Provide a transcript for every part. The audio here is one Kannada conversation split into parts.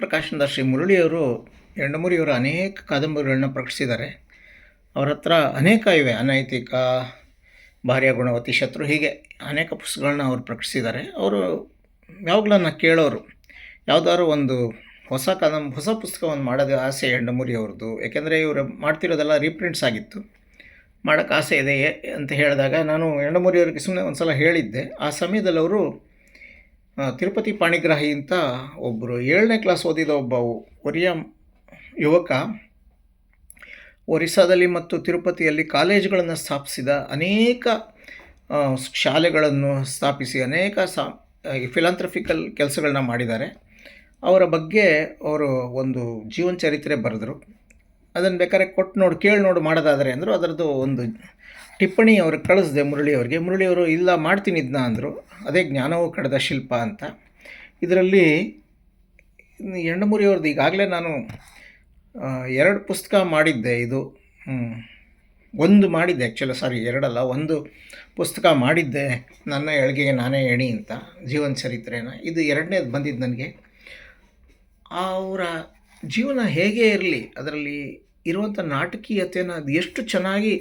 ಪ್ರಕಾಶನದ ಶ್ರೀ ಮುರಳಿಯವರು ಎಂಡಮುರಿಯವರು ಅನೇಕ ಕಾದಂಬರಿಗಳನ್ನ ಪ್ರಕಟಿಸಿದ್ದಾರೆ. ಅವರ ಹತ್ರ ಅನೇಕ ಇವೆ. ಅನೈತಿಕ ಭಾರ್ಯ ಗುಣವತಿ ಶತ್ರು, ಹೀಗೆ ಅನೇಕ ಪುಸ್ತಕಗಳನ್ನ ಅವರು ಪ್ರಕಟಿಸಿದ್ದಾರೆ. ಅವರು ಯಾವಾಗಲೂ ಕೇಳೋರು, ಯಾವುದಾದ್ರು ಒಂದು ಹೊಸ ಕಾದಂಬ, ಹೊಸ ಪುಸ್ತಕವನ್ನು ಮಾಡೋದು ಆಸೆ ಎಂಡಮೂರಿಯವ್ರದ್ದು ಯಾಕೆಂದರೆ ಇವರು ಮಾಡ್ತಿರೋದೆಲ್ಲ ರೀಪ್ರಿಂಟ್ಸ್ ಆಗಿತ್ತು. ಮಾಡೋಕ್ಕೆ ಆಸೆ ಇದೆ ಅಂತ ಹೇಳಿದಾಗ ನಾನು ಎಂಡಮುರಿ ಅವರಿಗೆ ಸುಮ್ಮನೆ ಒಂದು ಸಲ ಹೇಳಿದ್ದೆ. ಆ ಸಮಯದಲ್ಲಿ ಅವರು ತಿರುಪತಿ ಪಾಣಿಗ್ರಾಹಿ ಅಂತ ಒಬ್ಬರು ಏಳನೇ ಕ್ಲಾಸ್ ಓದಿದ ಒಬ್ಬ ಒರಿಯ ಯುವಕ ಒರಿಸ್ಸಾದಲ್ಲಿ ಮತ್ತು ತಿರುಪತಿಯಲ್ಲಿ ಕಾಲೇಜುಗಳನ್ನು ಸ್ಥಾಪಿಸಿದ ಅನೇಕ ಶಾಲೆಗಳನ್ನು ಸ್ಥಾಪಿಸಿ ಅನೇಕ ಸಾ ಫಿಲಾಂಥ್ರಫಿಕಲ್ ಕೆಲಸಗಳನ್ನ ಮಾಡಿದ್ದಾರೆ. ಅವರ ಬಗ್ಗೆ ಅವರು ಒಂದು ಜೀವನ ಚರಿತ್ರೆ ಬರೆದರು. ಅದನ್ನು ಬೇಕಾದ್ರೆ ಕೊಟ್ಟು ನೋಡಿ, ಕೇಳಿ ನೋಡು ಮಾಡೋದಾದರೆ ಅಂದರು ಅದರದ್ದು ಒಂದು ಟಿಪ್ಪಣಿ ಅವ್ರಿಗೆ ಕಳಿಸ್ದೆ ಮುರಳಿ ಮುರಳಿಯವರು ಇಲ್ಲ ಮಾಡ್ತೀನಿ ಇದನ್ನ ಅಂದರು. ಅದೇ ಜ್ಞಾನವು ಕಡದ ಶಿಲ್ಪ ಅಂತ. ಇದರಲ್ಲಿ ಎಣ್ಣಮುರಿಯವ್ರದ್ದು ಈಗಾಗಲೇ ನಾನು ಎರಡು ಪುಸ್ತಕ ಮಾಡಿದ್ದೆ ಇದು. ಒಂದು ಮಾಡಿದ್ದೆ ಆ್ಯಕ್ಚುಲಿ ಸಾರಿ ಎರಡಲ್ಲ, ಒಂದು ಪುಸ್ತಕ ಮಾಡಿದ್ದೆ. ನನ್ನ ಎಳಿಗೆಗೆ ನಾನೇ ಎಣಿ ಅಂತ, ಜೀವನ ಚರಿತ್ರೆನ. ಇದು ಎರಡನೇದು ಬಂದಿದ್ದು ನನಗೆ. ಅವರ ಜೀವನ ಹೇಗೆ ಇರಲಿ, ಅದರಲ್ಲಿ ಇರುವಂಥ ನಾಟಕೀಯತೆಯನ್ನು ಅದು ಎಷ್ಟು ಚೆನ್ನಾಗಿ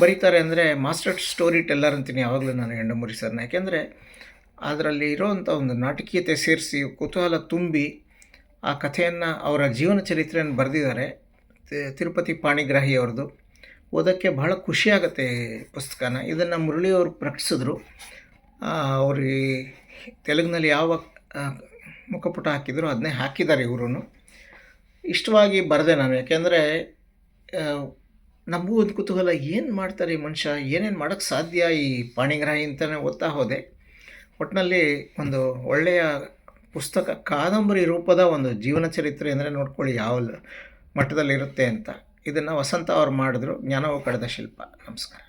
ಬರೀತಾರೆ ಅಂದರೆ ಮಾಸ್ಟರ್ ಸ್ಟೋರಿ ಟೆಲ್ಲರ್ ಅಂತೀನಿ ಯಾವಾಗಲೂ ನಾನು ಹೆಂಡಮುರಿ ಸರ್ನ. ಯಾಕೆಂದರೆ ಅದರಲ್ಲಿ ಇರೋವಂಥ ಒಂದು ನಾಟಕೀಯತೆ ಸೇರಿಸಿ ಕುತೂಹಲ ತುಂಬಿ ಆ ಕಥೆಯನ್ನು, ಅವರ ಜೀವನ ಚರಿತ್ರೆಯನ್ನು ಬರೆದಿದ್ದಾರೆ. ತಿರುಪತಿ ಪಾಣಿಗ್ರಾಹಿ ಅವ್ರದ್ದು. ಓದೋಕ್ಕೆ ಬಹಳ ಖುಷಿಯಾಗತ್ತೆ ಪುಸ್ತಕನ. ಇದನ್ನು ಮುರಳಿಯವರು ಪ್ರಕಟಿಸಿದ್ರು. ಅವ್ರಿಗೆ ತೆಲುಗಿನಲ್ಲಿ ಯಾವ ಮುಖಪುಟ ಹಾಕಿದ್ರು, ಅದನ್ನೇ ಹಾಕಿದ್ದಾರೆ ಇವರು ಇಷ್ಟವಾಗಿ ಬರೆದೆ ನಾನು, ಯಾಕೆಂದರೆ ನಮಗೂ ಒಂದು ಕುತೂಹಲ, ಏನು ಮಾಡ್ತಾರೆ ಈ ಮನುಷ್ಯ, ಏನೇನು ಮಾಡೋಕ್ಕೆ ಸಾಧ್ಯ ಈ ಪಾಣಿಗ್ರಾಹಿ ಅಂತಲೇ ಓದ್ತಾ ಹೋದೆ. ಒಟ್ಟಿನಲ್ಲಿ ಒಂದು ಒಳ್ಳೆಯ ಪುಸ್ತಕ, ಕಾದಂಬರಿ ರೂಪದ ಒಂದು ಜೀವನ ಚರಿತ್ರೆ ಅಂದರೆ ನೋಡ್ಕೊಳ್ಳಿ ಯಾವ ಮಟ್ಟದಲ್ಲಿರುತ್ತೆ ಅಂತ. ಇದನ್ನು ವಸಂತ ಅವ್ರು ಮಾಡಿದ್ರು, ಜ್ಞಾನವು ಕಡದ ಶಿಲ್ಪ. ನಮಸ್ಕಾರ.